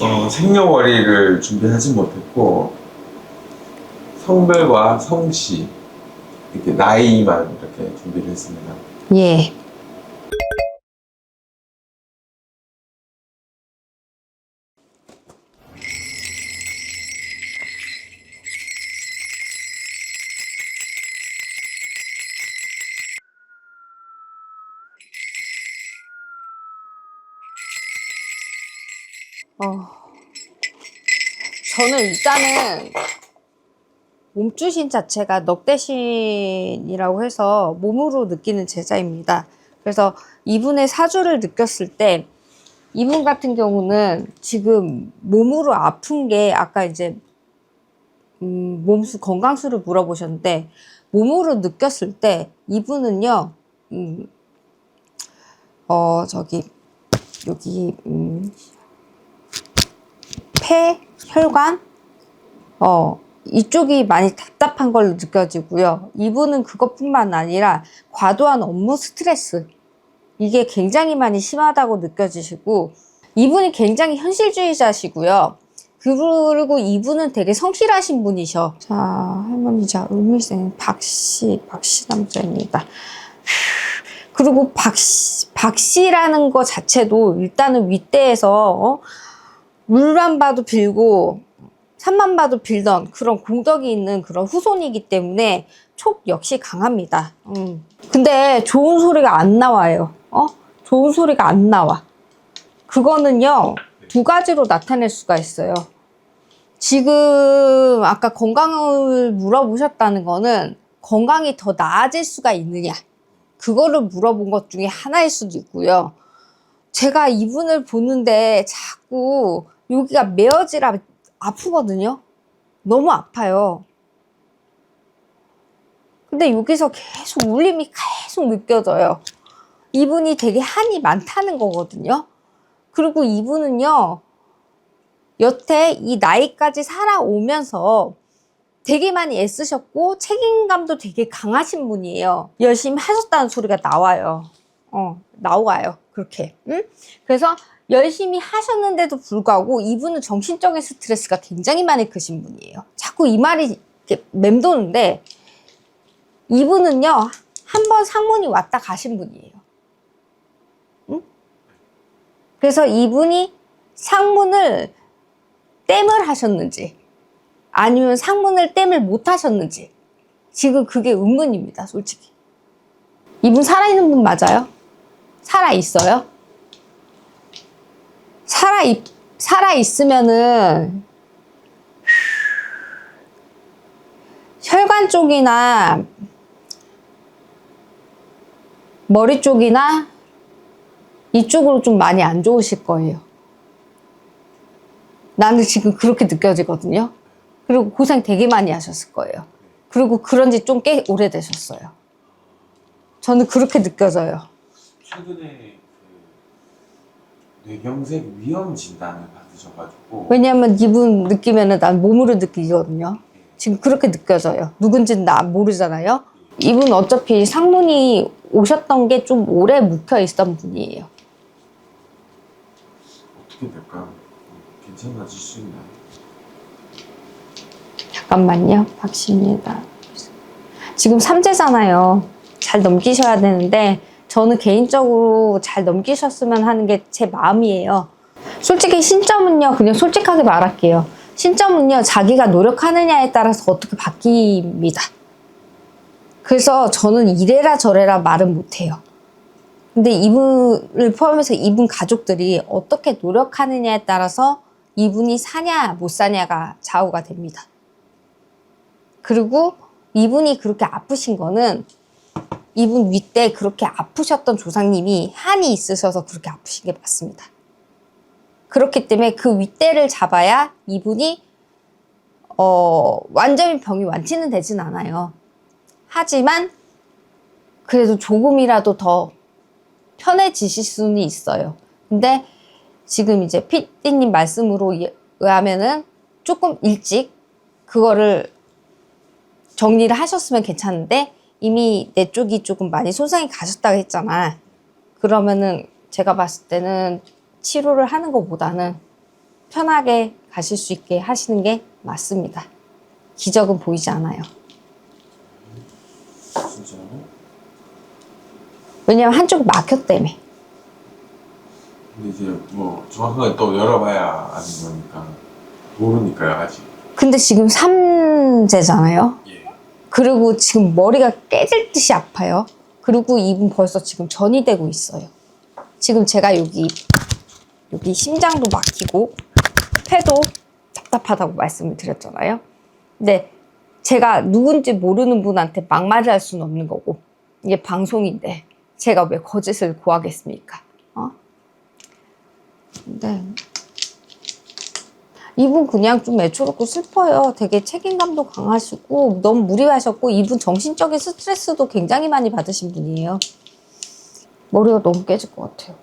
어, 생년월일을 준비하지 못했고 성별과 성씨 이렇게 나이만 이렇게 준비를 했습니다. 예. 어, 저는 일단은 몸주신 자체가 넉대신이라고 해서 몸으로 느끼는 제자입니다. 그래서 이분의 사주를 느꼈을 때 이분 같은 경우는 지금 몸으로 아픈 게 아까 이제 음, 몸수 건강수를 물어보셨는데 몸으로 느꼈을 때 이분은요 음, 어 저기 여기 음, 폐 혈관 어 이쪽이 많이 답답한 걸로 느껴지고요. 이분은 그것뿐만 아니라 과도한 업무 스트레스 이게 굉장히 많이 심하다고 느껴지시고 이분이 굉장히 현실주의자시고요. 그리고 이분은 되게 성실하신 분이셔. 자, 할머니, 자, 을밀생 박씨, 박씨 남자입니다. 그리고 박씨, 박씨라는 거 자체도 일단은 윗대에서 어? 물만 봐도 빌고 산만 봐도 빌던 그런 공덕이 있는 그런 후손이기 때문에 촉 역시 강합니다. 음. 근데 좋은 소리가 안 나와요. 어? 좋은 소리가 안 나와. 그거는요, 두 가지로 나타낼 수가 있어요. 지금 아까 건강을 물어보셨다는 거는 건강이 더 나아질 수가 있느냐. 그거를 물어본 것 중에 하나일 수도 있고요. 제가 이분을 보는데 자꾸 여기가 메어지라 아프거든요. 너무 아파요. 근데 여기서 계속 울림이 계속 느껴져요. 이분이 되게 한이 많다는 거거든요. 그리고 이분은요, 여태 이 나이까지 살아오면서 되게 많이 애쓰셨고 책임감도 되게 강하신 분이에요. 열심히 하셨다는 소리가 나와요. 어, 나와요. 그렇게. 응? 그래서 열심히 하셨는데도 불구하고 이분은 정신적인 스트레스가 굉장히 많이 크신 분이에요. 자꾸 이 말이 맴도는데 이분은요, 한 번 상문이 왔다 가신 분이에요. 응? 그래서 이분이 상문을 땜을 하셨는지, 아니면 상문을 땜을 못 하셨는지, 지금 그게 의문입니다, 솔직히. 이분 살아있는 분 맞아요? 살아있어요? 살아 있, 살아 있으면은 혈관 쪽이나 머리 쪽이나 이쪽으로 좀 많이 안 좋으실 거예요. 나는 지금 그렇게 느껴지거든요. 그리고 고생 되게 많이 하셨을 거예요. 그리고 그런 지 좀 꽤 오래되셨어요. 저는 그렇게 느껴져요. 최근에 그 뇌경색 위험 진단을 받으셔가지고 왜냐하면 이분 느끼면은 난 몸으로 느끼거든요. 지금 그렇게 느껴져요. 누군지는 나 모르잖아요. 이분 어차피 상문이 오셨던 게 좀 오래 묵혀 있던 분이에요. 어떻게 될까요? 괜찮아질 수 있나요? 잠깐만요. 박씨입니다. 지금 삼재잖아요. 잘 넘기셔야 되는데 저는 개인적으로 잘 넘기셨으면 하는 게 제 마음이에요. 솔직히 신점은요. 그냥 솔직하게 말할게요. 신점은요. 자기가 노력하느냐에 따라서 어떻게 바뀝니다. 그래서 저는 이래라 저래라 말은 못해요. 근데 이분을 포함해서 이분 가족들이 어떻게 노력하느냐에 따라서 이분이 사냐 못 사냐가 좌우가 됩니다. 그리고 이분이 그렇게 아프신 거는 이분 윗대 그렇게 아프셨던 조상님이 한이 있으셔서 그렇게 아프신 게 맞습니다. 그렇기 때문에 그 윗대를 잡아야 이분이 어, 완전히 병이 완치는 되진 않아요. 하지만 그래도 조금이라도 더 편해지실 수는 있어요. 근데 지금 이제 피디님 말씀으로 이- 의하면은 조금 일찍 그거를 정리를 하셨으면 괜찮은데 이미 내 쪽이 조금 많이 손상이 가셨다고 했잖아. 그러면은 제가 봤을 때는 치료를 하는 것보다는 편하게 가실 수 있게 하시는 게 맞습니다. 기적은 보이지 않아요. 진짜요? 왜냐면 한쪽이 막혔다며. 근데 이제 뭐 정확하게 또 열어봐야 아는 거니까 모르니까요 아직. 근데 지금 3제잖아요. 예. 그리고 지금 머리가 깨질 듯이 아파요. 그리고 이분 벌써 지금 전이 되고 있어요. 지금 제가 여기 여기 심장도 막히고 폐도 답답하다고 말씀을 드렸잖아요. 근데 제가 누군지 모르는 분한테 막말을 할 수는 없는 거고 이게 방송인데 제가 왜 거짓을 구하겠습니까? 어? 근데 이분 그냥 좀 애초롭고 슬퍼요. 되게 책임감도 강하시고 너무 무리하셨고 이분 정신적인 스트레스도 굉장히 많이 받으신 분이에요. 머리가 너무 깨질 것 같아요.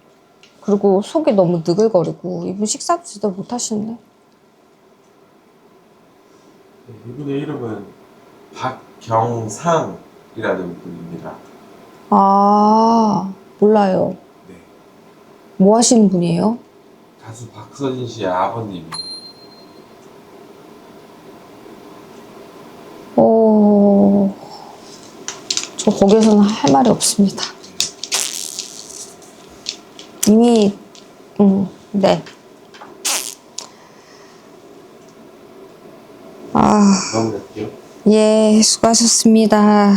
그리고 속이 너무 느글거리고 이분 식사도 제대로 못 하시는데. 네, 이분의 이름은 박경상이라는 분입니다. 아 몰라요. 네. 뭐 하시는 분이에요? 가수 박서진 씨의 아버님이 어, 저 거기에서는 할 말이 없습니다. 이미, 음, 네. 아. 예, 수고하셨습니다.